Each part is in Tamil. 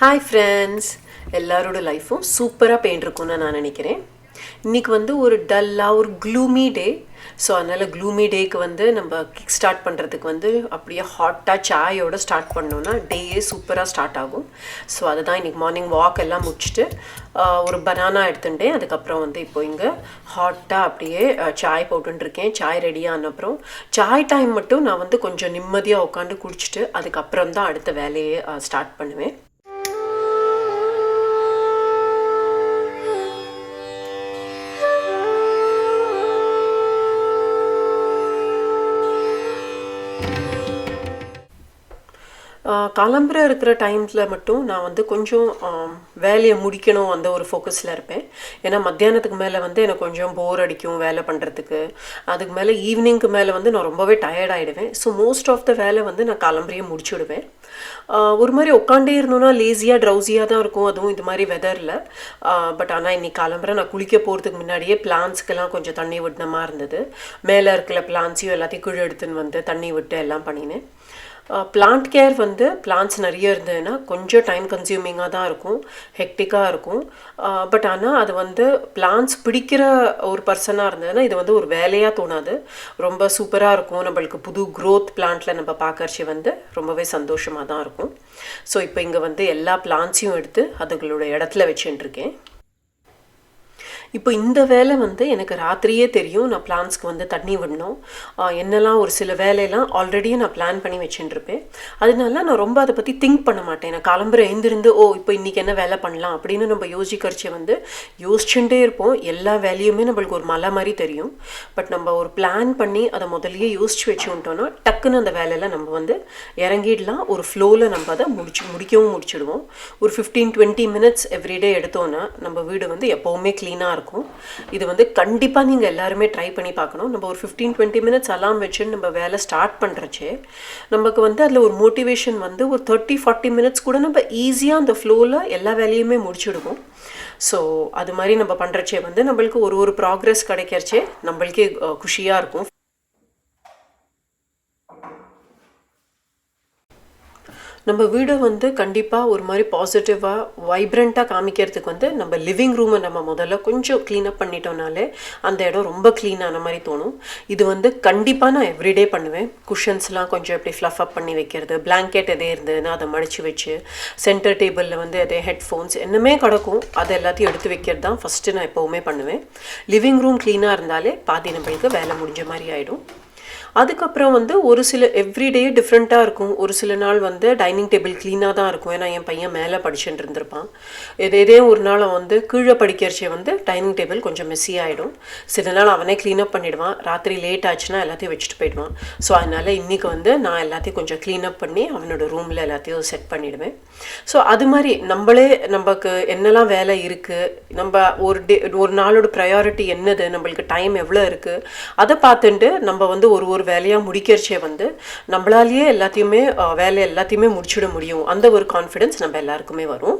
ஹாய் ஃப்ரெண்ட்ஸ் எல்லாரோட லைஃப்பும் சூப்பராக பெயின்ருக்கும்னு நான் நினைக்கிறேன். இன்றைக்கி வந்து ஒரு டல்லாக ஒரு க்ளூமி டே ஸோ அதனால் க்ளூமி டேக்கு வந்து நம்ம கிக் ஸ்டார்ட் பண்ணுறதுக்கு வந்து அப்படியே ஹாட்டாக சாயோட ஸ்டார்ட் பண்ணோன்னா டேயே சூப்பராக ஸ்டார்ட் ஆகும். ஸோ அதுதான் இன்றைக்கி மார்னிங் வாக் எல்லாம் முடிச்சுட்டு ஒரு பனானா எடுத்துட்டேன். அதுக்கப்புறம் வந்து இப்போ இங்கே ஹாட்டாக அப்படியே சாய் போட்டுருக்கேன் சாய் ரெடியான ஆன அப்புறம் சாய் டைம் மட்டும் நான் வந்து கொஞ்சம் நிம்மதியாக உட்காந்து குடிச்சிட்டு அதுக்கப்புறம் தான் அடுத்த வேலையை ஸ்டார்ட் பண்ணுவேன். கிளம்புற இருக்கிற டைமில் மட்டும் நான் வந்து கொஞ்சம் வேலையை முடிக்கணும் அந்த ஒரு ஃபோக்கஸில் இருப்பேன். ஏன்னா மத்தியானத்துக்கு மேலே வந்து எனக்கு கொஞ்சம் போர் அடிக்கும் வேலை பண்ணுறதுக்கு அதுக்கு மேலே ஈவினிங்க்கு மேலே வந்து நான் ரொம்பவே டயர்ட் ஆகிடுவேன் ஸோ மோஸ்ட் ஆஃப் த வேலை வந்து நான் கிளம்புறையே முடிச்சுடுவேன். ஒரு மாதிரி உட்காண்டே இருந்தோன்னா லேசியாக ட்ரௌசியாக தான் இருக்கும். அதுவும் இது மாதிரி வெதரில் பட் ஆனால் இன்னைக்கு காலம்பரை நான் குளிக்க போகிறதுக்கு முன்னாடியே பிளான்ஸ்க்கெல்லாம் கொஞ்சம் தண்ணி விடன மாதிரி இருந்தது. மேலே இருக்கிற பிளான்ஸையும் எல்லாத்தையும் கீழே எடுத்துன்னு வந்து தண்ணி விட்டு எல்லாம் பண்ணினேன். பிளான்ட் கேர் வந்து பிளான்ட்ஸ் நிறைய இருந்ததுன்னா கொஞ்சம் டைம் கன்சியூமிங்காக தான் இருக்கும் ஹெக்டிக்காக இருக்கும். பட் ஆனால் அது வந்து பிளான்ட்ஸ் பிடிக்கிற ஒரு பர்சனாக இருந்ததுன்னா இது வந்து ஒரு வேலையாக தோணாது. ரொம்ப சூப்பராக இருக்கும். நம்மளுக்கு புது க்ரோத் பிளான்ட்டில் நம்ம பார்க்கறச்சி வந்து ரொம்பவே சந்தோஷமாக தான் இருக்கும். ஸோ இப்போ இங்கே வந்து எல்லா பிளான்ட்ஸையும் எடுத்து அதுகளோட இடத்துல வச்சுட்டுருக்கேன். இப்போ இந்த வேலை வந்து எனக்கு ராத்திரியே தெரியும். நான் பிளான்ஸ்க்கு வந்து தண்ணி விடணும். என்னெல்லாம் ஒரு சில வேலையெல்லாம் ஆல்ரெடியே நான் பிளான் பண்ணி வச்சுட்டுருப்பேன் அதனால நான் ரொம்ப அதை பற்றி திங்க் பண்ண மாட்டேன். நான் கிளம்புற எழுந்திருந்து ஓ இப்போ இன்றைக்கி என்ன வேலை பண்ணலாம்? அப்படின்னு நம்ம யோசிக்கிறச்சே வந்து யோசிச்சுட்டே இருப்போம். எல்லா வேலையுமே நம்மளுக்கு ஒரு மலை மாதிரி தெரியும். பட் நம்ம ஒரு பிளான் பண்ணி அதை முதல்லயே யோசிச்சு வச்சுட்டோம்னா டக்குன்னு அந்த வேலையில் நம்ம வந்து இறங்கிடலாம். ஒரு ஃப்ளோவில் நம்ம அதை முடிச்சு முடிக்கவும் முடிச்சிடுவோம். ஒரு ஃபிஃப்டீன் டுவெண்ட்டி மினிட்ஸ் எவ்ரிடே எடுத்தோன்னா நம்ம வீடு வந்து எப்போவுமே க்ளீனாக இருக்கும். இது வந்து கண்டிப்பாக நீங்கள் எல்லாருமே ட்ரை பண்ணி பார்க்கணும். நம்ம ஒரு ஃபிஃப்டீன் டுவெண்ட்டி மினிட்ஸ் அலாம் வச்சு நம்ம வேலை ஸ்டார்ட் பண்ணுறச்சே நமக்கு வந்து அதில் ஒரு மோட்டிவேஷன் வந்து ஒரு தேர்ட்டி ஃபார்ட்டி மினிட்ஸ் கூட நம்ம ஈஸியாக அந்த ஃப்ளோவில் எல்லா வேலையுமே முடிச்சிடுவோம். ஸோ அது மாதிரி நம்ம பண்ணுறச்சே வந்து நம்மளுக்கு ஒரு ஒரு ப்ராக்ரெஸ் கிடைக்கிறச்சே நம்மளுக்கே குஷியாக இருக்கும். நம்ம வீடை வந்து கண்டிப்பாக ஒரு மாதிரி பாசிட்டிவாக வைப்ரண்ட்டாக காமிக்கிறதுக்கு வந்து நம்ம லிவிங் ரூமை நம்ம முதல்ல கொஞ்சம் க்ளீனப் பண்ணிட்டோம்னாலே அந்த இடம் ரொம்ப க்ளீனான மாதிரி தோணும். இது வந்து கண்டிப்பாக நான் எவ்ரிடே பண்ணுவேன். குஷன்ஸ்லாம் கொஞ்சம் எப்படி ஃப்ளஃப் அப் பண்ணி வைக்கிறது பிளாங்கெட் எதே இருந்ததுன்னா அதை மடித்து வச்சு சென்டர் டேபிளில் வந்து எதே ஹெட்ஃபோன்ஸ் என்னமே கிடக்கும். அதை எல்லாத்தையும் எடுத்து வைக்கிறது தான் ஃபஸ்ட்டு நான் எப்போவுமே பண்ணுவேன். லிவிங் ரூம் க்ளீனாக இருந்தாலே பாதி நம்மளுக்கு வேலை முடிஞ்ச மாதிரி ஆகிடும் அதுக்கப்புறம் வந்து ஒரு சில எவ்ரிடே டிஃப்ரெண்ட்டாக இருக்கும். ஒரு சில நாள் வந்து டைனிங் டேபிள் க்ளீனாக தான் இருக்கும். ஏன்னா என் பையன் மேலே படிச்சுட்டு இருந்திருப்பான். இது இதே ஒரு நாள் வந்து கீழே படிக்கிறச்சே வந்து டைனிங் டேபிள் கொஞ்சம் மெஸ்ஸி ஆகிடும் சில நாள் அவனே க்ளீனப் பண்ணிவிடுவான் ராத்திரி லேட் ஆச்சுன்னா எல்லாத்தையும் வச்சுட்டு போயிடுவான். ஸோ அதனால் இன்றைக்கி வந்து நான் எல்லாத்தையும் கொஞ்சம் க்ளீனப் பண்ணி அவனோட ரூமில் எல்லாத்தையும் செட் பண்ணிவிடுவேன் ஸோ அது மாதிரி நம்மளே நமக்கு என்னெல்லாம் வேலை இருக்குது நம்ம ஒரு டே ஒரு நாளோட ப்ரையாரிட்டி என்னது? நம்மளுக்கு டைம் எவ்வளோ இருக்குது அதை பார்த்துட்டு நம்ம வந்து ஒரு ஒரு வேலையாக முடிக்கிறச்சே வந்து நம்மளாலேயே எல்லாத்தையுமே வேலை எல்லாத்தையுமே முடிச்சிட முடியும். அந்த ஒரு கான்ஃபிடென்ஸ் நம்ம எல்லாருக்குமே வரும்.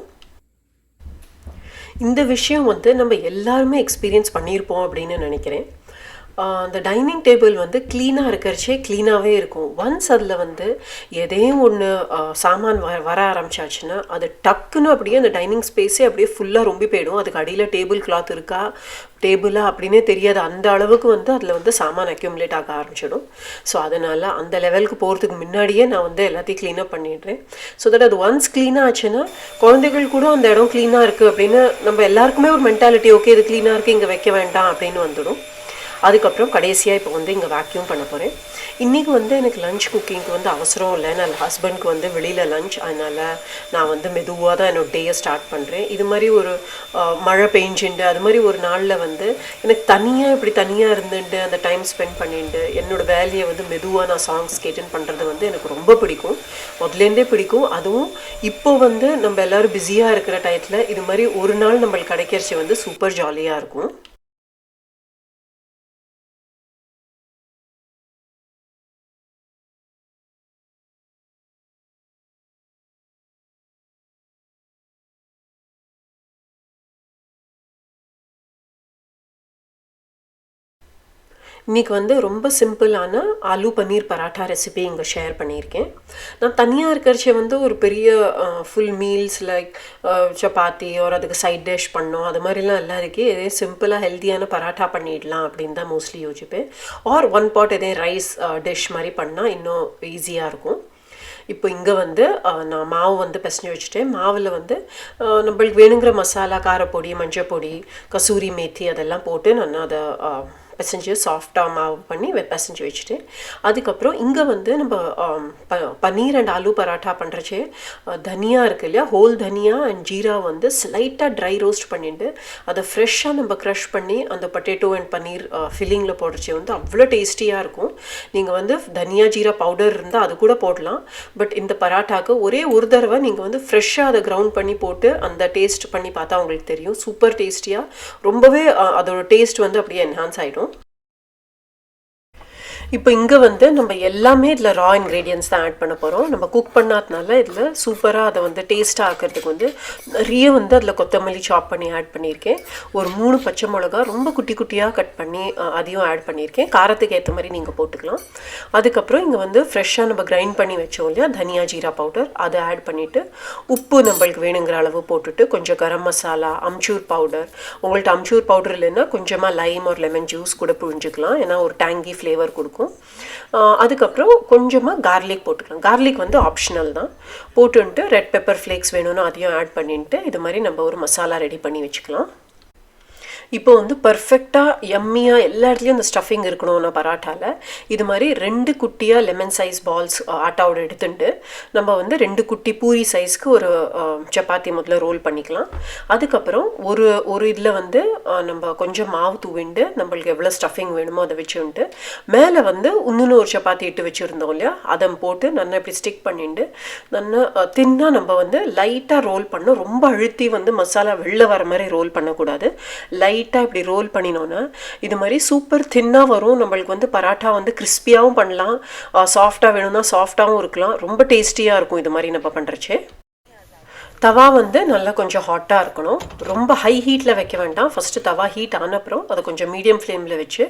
இந்த விஷயம் வந்து நம்ம எல்லாருமே எக்ஸ்பீரியன்ஸ் பண்ணியிருப்போம் அப்படின்னு நினைக்கிறேன். அந்த டைனிங் டேபிள் வந்து க்ளீனாக இருக்கிறச்சே க்ளீனாகவே இருக்கும். ஒன்ஸ் அதில் வந்து எதையும் ஒன்று சாமான் வ வர ஆரம்பிச்சாச்சுன்னா அது டக்குன்னு அப்படியே அந்த டைனிங் ஸ்பேஸே அப்படியே ஃபுல்லாக ரொம்பி போயிடும். அதுக்கு அடியில் டேபிள் கிளாத் இருக்கா டேபிளா அப்படின்னே தெரியாது. அந்த அளவுக்கு வந்து அதில் வந்து சாமான் அக்யூமுலேட் ஆக ஆரம்பிச்சிடும். ஸோ அதனால் அந்த லெவலுக்கு போகிறதுக்கு முன்னாடியே நான் வந்து எல்லாத்தையும் க்ளீனப் பண்ணிடுறேன். ஸோ தட் அது ஒன்ஸ் க்ளீனாக ஆச்சுன்னா குழந்தைகள் கூட அந்த இடம் க்ளீனாக இருக்குது அப்படின்னு நம்ம எல்லாருக்குமே ஒரு மென்டாலிட்டி ஓகே இது க்ளீனாக இருக்குது இங்கே வைக்க வேண்டாம் அப்படின்னு வந்துடும். அதுக்கப்புறம் கடைசியாக இப்போ வந்து இங்கே வேக்யூம் பண்ண போகிறேன் இன்றைக்கி வந்து எனக்கு லஞ்ச் குக்கிங்க்கு வந்து அவசரம் இல்லை. நான் ஹஸ்பண்ட்க்கு வந்து வெளியில் லஞ்ச் அதனால் நான் வந்து மெதுவாக தான் என்னோட டேயை ஸ்டார்ட் பண்ணுறேன் இது மாதிரி ஒரு மழை பெஞ்சுண்டு அது மாதிரி ஒரு நாளில் வந்து எனக்கு தனியாக இப்படி தனியாக இருந்துட்டு அந்த டைம் ஸ்பெண்ட் பண்ணிட்டு என்னோட வேலையை வந்து மெதுவாக நான் சாங்ஸ் கேட்டுன்னு பண்ணுறது வந்து எனக்கு ரொம்ப பிடிக்கும். முதலேருந்தே பிடிக்கும். அதுவும் இப்போ வந்து நம்ம எல்லோரும் பிஸியாக இருக்கிற டயத்தில் இது மாதிரி ஒரு நாள் நம்மளுக்கு கிடைக்கிறச்சி வந்து சூப்பர் ஜாலியாக இருக்கும். இன்றைக்கி வந்து ரொம்ப சிம்பிளான ஆலு பன்னீர் பராட்டா ரெசிபி இங்கே ஷேர் பண்ணியிருக்கேன். நான் தனியாக இருக்கிறச்சே வந்து ஒரு பெரிய ஃபுல் மீல்ஸ் லைக் சப்பாத்தி ஒரு அதுக்கு சைட் டிஷ் பண்ணோம். அது மாதிரிலாம் எல்லாம் இருக்குது இதே சிம்பிளாக ஹெல்த்தியான பராட்டா பண்ணிடலாம் அப்படின்னு தான் மோஸ்ட்லி யோசிப்பேன். ஆர் ஒன் பாட் இதே ரைஸ் டிஷ் மாதிரி பண்ணால் இன்னும் ஈஸியாக இருக்கும். இப்போ இங்கே வந்து நான் மாவு வந்து பிசைஞ்சு வச்சுட்டேன். மாவில் வந்து நம்மளுக்கு வேணுங்கிற மசாலா காரப்பொடி மஞ்சள் பொடி கசூரி மேத்தி அதெல்லாம் போட்டு நான் அதை பிசைஞ்சு சாஃப்டாக மாவு பண்ணி பிசைஞ்சு வச்சுட்டு அதுக்கப்புறம் இங்கே வந்து நம்ம ப பன்னீர் அண்ட் ஆலு பராட்டா பண்ணுறச்சே தனியா இருக்கு இல்லையா? ஹோல் தனியா அண்ட் ஜீரா வந்து ஸ்லைட்டாக ட்ரை ரோஸ்ட் பண்ணிட்டு அதை ஃப்ரெஷ்ஷாக நம்ம க்ரஷ் பண்ணி அந்த பொட்டேட்டோ அண்ட் பன்னீர் ஃபில்லிங்கில் போடுறச்சே வந்து அவ்வளோ டேஸ்டியாக இருக்கும். நீங்கள் வந்து தனியா ஜீரா பவுடர் இருந்தால் அது கூட போடலாம். பட் இந்த பராட்டாக்கு ஒரே ஒரு தடவை நீங்கள் வந்து ஃப்ரெஷ்ஷாக அதை கிரவுண்ட் பண்ணி போட்டு அந்த டேஸ்ட் பண்ணி பார்த்தா உங்களுக்கு தெரியும். சூப்பர் டேஸ்டியாக ரொம்பவே அதோட டேஸ்ட் வந்து அப்படியே என்ஹான்ஸ் ஆகிடும் இப்போ இங்கே வந்து நம்ம எல்லாமே இதில் ரா இன்க்ரீடியன்ஸ் தான் ஆட் பண்ண போகிறோம் நம்ம குக் பண்ணாதனால இதில் சூப்பராக அதை வந்து டேஸ்ட்டாக ஆக்கிறதுக்கு வந்து நிறைய வந்து அதில் கொத்தமல்லி சாப் பண்ணி ஆட் பண்ணியிருக்கேன். ஒரு மூணு பச்சை மிளகா ரொம்ப குட்டி குட்டியாக கட் பண்ணி அதையும் ஆட் பண்ணியிருக்கேன். காரத்துக்கு ஏற்ற மாதிரி நீங்கள் போட்டுக்கலாம். அதுக்கப்புறம் இங்கே வந்து ஃப்ரெஷ்ஷாக நம்ம கிரைண்ட் பண்ணி வச்சோம் இல்லையா தனியா ஜீரா பவுடர் அதை ஆட் பண்ணிவிட்டு உப்பு நம்மளுக்கு வேணுங்கிற அளவு போட்டுட்டு கொஞ்சம் கரம் மசாலா அம்ச்சூர் பவுடர் உங்கள்கிட்ட அம்ச்சூர் பவுடர் இல்லைன்னா கொஞ்சமாக லைம் ஒரு லெமன் ஜூஸ் கூட புழிஞ்சுக்கலாம். ஏன்னா ஒரு டேங்கி ஃப்ளேவர் கொடுக்கும். இருக்கும். அதுக்கப்புறம் கொஞ்சமாக கார்லிக் போட்டுக்கலாம். கார்லிக் வந்து ஆப்ஷனல் தான். போட்டுன்ட்டு ரெட் பெப்பர் ஃப்ளேக்ஸ் வேணும்னு அதையும் ஆட் பண்ணிட்டு இது மாதிரி நம்ம ஒரு மசாலா ரெடி பண்ணி வச்சுக்கலாம். இப்போ வந்து பர்ஃபெக்டாக எம்மியாக எல்லா இடத்துலையும் இந்த ஸ்டஃபிங் இருக்கணும்னா பராட்டாவில் இது மாதிரி ரெண்டு குட்டியாக லெமன் சைஸ் பால்ஸ் ஆட்டாவோட எடுத்துட்டு நம்ம வந்து ரெண்டு குட்டி பூரி சைஸ்க்கு ஒரு சப்பாத்தி முதல்ல ரோல் பண்ணிக்கலாம். அதுக்கப்புறம் ஒரு ஒரு இதில் வந்து நம்ம கொஞ்சம் மாவு தூவிண்டு நம்மளுக்கு எவ்வளோ ஸ்டஃபிங் வேணுமோ அதை வச்சுட்டு மேலே வந்து இன்னொன்று ஒரு சப்பாத்தி இட்டு வச்சுருந்தோம் இல்லையா? அதை போட்டு நல்லா இப்படி ஸ்டிக் பண்ணிட்டு நல்லா தின்னாக நம்ம வந்து லைட்டாக ரோல் பண்ணோம் ரொம்ப அழுத்தி வந்து மசாலா வெளில வர மாதிரி ரோல் பண்ணக்கூடாது. லைட் லைட்டாக இப்படி ரோல் பண்ணினோன்னா இது மாதிரி சூப்பர் தின்னாக வரும். நம்மளுக்கு வந்து பராட்டா வந்து கிறிஸ்பியாகவும் பண்ணலாம். சாஃப்டாக வேணும்னா சாஃப்டாகவும் இருக்கலாம். ரொம்ப டேஸ்டியாக இருக்கும் இது மாதிரி நம்ம பண்ணுறச்சு தவா வந்து நல்லா கொஞ்சம் ஹாட்டாக இருக்கணும். ரொம்ப ஹை ஹீட்டில் வைக்க வேண்டாம். ஃபஸ்ட்டு தவா ஹீட் ஆன அப்புறம் அதை கொஞ்சம் மீடியம் ஃப்ளேமில் வச்சு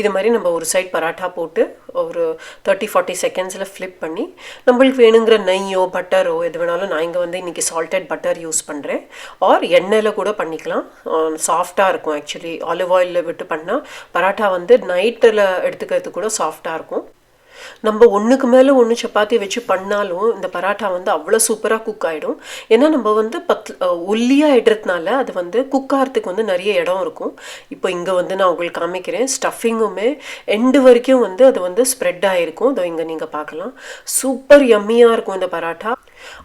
இது மாதிரி நம்ம ஒரு சைட் பராட்டா போட்டு ஒரு தேர்ட்டி ஃபார்ட்டி செகண்ட்ஸில் ஃப்ளிப் பண்ணி நம்மளுக்கு வேணுங்கிற நெய்யோ பட்டரோ எது வேணாலும் நான் இங்கே வந்து இன்றைக்கி சால்டட் பட்டர் யூஸ் பண்ணுறேன் ஆர் எண்ணெயில் கூட பண்ணிக்கலாம். சாஃப்டாக இருக்கும் ஆக்சுவலி ஆலிவ் ஆயிலில் விட்டு பண்ணால் பராட்டா வந்து நைட்டில் எடுத்துக்கிறது கூட சாஃப்டாக இருக்கும். நம்ம ஒன்றுக்கு மேலே ஒன்று சப்பாத்தி வச்சு பண்ணாலும் இந்த பராட்டா வந்து அவ்வளோ சூப்பராக குக் ஆகிடும் ஏன்னா நம்ம வந்து பத் ஒல்லியாக இடுறதுனால அது வந்து குக் ஆகிறதுக்கு வந்து நிறைய இடம் இருக்கும். இப்போ இங்கே வந்து நான் உங்களுக்கு காமிக்கிறேன். ஸ்டஃபிங்குமே எண்டு வரைக்கும் வந்து அது வந்து ஸ்ப்ரெட் ஆகிருக்கும் அதை இங்கே நீங்கள் பார்க்கலாம். சூப்பர் யம்மியாக இருக்கும் இந்த பராட்டா.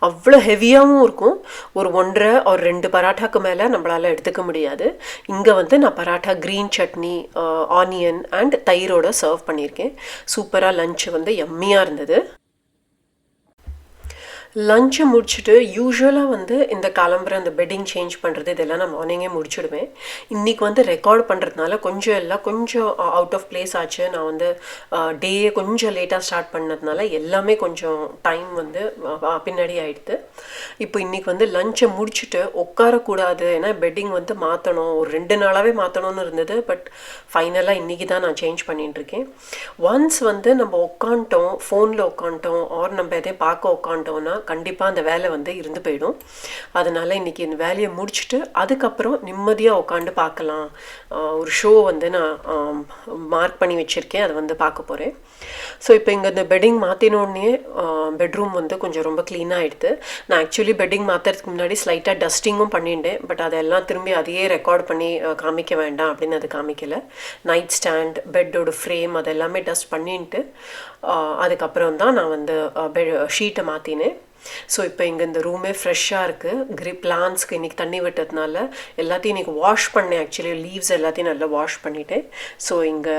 அவ்வளோ ஹெவியாகவும் இருக்கும். ஒரு ஒன்றரை ஒரு ரெண்டு பராட்டாக்கு மேலே நம்மளால் எடுத்துக்க முடியாது. இங்கே வந்து நான் paratha green chutney onion and தயிரோட serve பண்ணியிருக்கேன். சூப்பராக லஞ்ச் வந்து எம்மியாக இருந்தது. லஞ்சை முடிச்சுட்டு யூஸ்வலாக வந்து இந்த கிளம்புற அந்த பெட்டிங் சேஞ்ச் பண்ணுறது இதெல்லாம் நான் மார்னிங்கே முடிச்சுடுவேன். இன்றைக்கி வந்து ரெக்கார்ட் பண்ணுறதுனால கொஞ்சம் எல்லாம் கொஞ்சம் அவுட் ஆஃப் பிளேஸ் ஆச்சு. நான் வந்து டேயே கொஞ்சம் லேட்டாக ஸ்டார்ட் பண்ணதுனால எல்லாமே கொஞ்சம் டைம் வந்து பின்னாடி ஆகிடுது இப்போ இன்றைக்கி வந்து லஞ்சை முடிச்சுட்டு உட்காரக்கூடாது. ஏன்னா பெட்டிங் வந்து மாற்றணும் ஒரு ரெண்டு நாளாகவே மாற்றணும்னு இருந்தது. பட் ஃபைனலாக இன்றைக்கி தான் நான் சேஞ்ச் பண்ணிட்டு இருக்கேன். ஒன்ஸ் வந்து நம்ம உட்காந்துட்டோம் ஃபோனில் உட்காந்துட்டோம் ஆர் நம்ம எதையும் பார்க்க உட்காந்துட்டோம்னா கண்டிப்பாக அந்த வேலை வந்து இருந்து போயிடும். அதனால் இன்றைக்கி இந்த வேலையை முடிச்சுட்டு அதுக்கப்புறம் நிம்மதியாக உட்காந்து பார்க்கலாம். ஒரு ஷோ வந்து நான் மார்க் பண்ணி வச்சுருக்கேன். அதை வந்து பார்க்க போகிறேன் ஸோ இப்போ இங்கே இந்த பெட்டிங் மாற்றினோடனே பெட்ரூம் வந்து கொஞ்சம் ரொம்ப க்ளீனாக ஆகிடுது நான் ஆக்சுவலி பெட்டிங் மாற்றுறதுக்கு முன்னாடி ஸ்லைட்டாக டஸ்டிங்கும் பண்ணிட்டேன் பட் அதெல்லாம் திரும்பி அதையே ரெக்கார்ட் பண்ணி காமிக்க வேண்டாம் அப்படின்னு அது காமிக்கலை. நைட் ஸ்டாண்ட் பெட்டோட ஃப்ரேம் அதெல்லாமே டஸ்ட் பண்ணிட்டு அதுக்கப்புறம் தான் நான் வந்து பெ ஷீட்டை மாற்றினேன் ஸோ இப்போ இங்கே இந்த ரூமே ஃப்ரெஷ்ஷாக இருக்குது கிரி பிளான்ஸ்க்கு இன்றைக்கி தண்ணி விட்டதுனால எல்லாத்தையும் இன்றைக்கி வாஷ் பண்ணேன். ஆக்சுவலி லீவ்ஸ் எல்லாத்தையும் நல்லா வாஷ் பண்ணிட்டேன். ஸோ இங்கே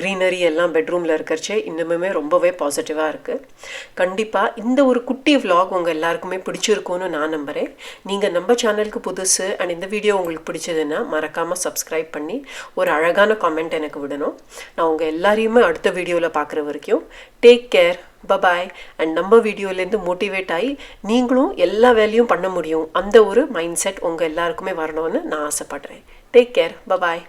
க்ரீனரி எல்லாம் பெட்ரூமில் இருக்கிறச்சே இன்னுமே ரொம்பவே பாசிட்டிவாக இருக்குது கண்டிப்பாக இந்த ஒரு குட்டி விலாக் உங்கள் எல்லாருக்குமே பிடிச்சிருக்கும்னு நான் நம்புகிறேன் நீங்கள் நம்ம சேனலுக்கு புதுசு அண்ட் இந்த வீடியோ உங்களுக்கு பிடிச்சதுன்னா மறக்காமல் சப்ஸ்கிரைப் பண்ணி ஒரு அழகான காமெண்ட் எனக்கு விடணும். நான் உங்கள் எல்லாரையுமே அடுத்த வீடியோவில் பார்க்குற வரைக்கும் டேக் கேர் பபாய் அண்ட் நம்ம வீடியோலேருந்து மோட்டிவேட் ஆகி நீங்களும் எல்லா வேலையும் பண்ண முடியும். அந்த ஒரு மைண்ட் செட் உங்கள் எல்லாருக்குமே வரணும்னு நான் ஆசைப்படுறேன். Take care bye bye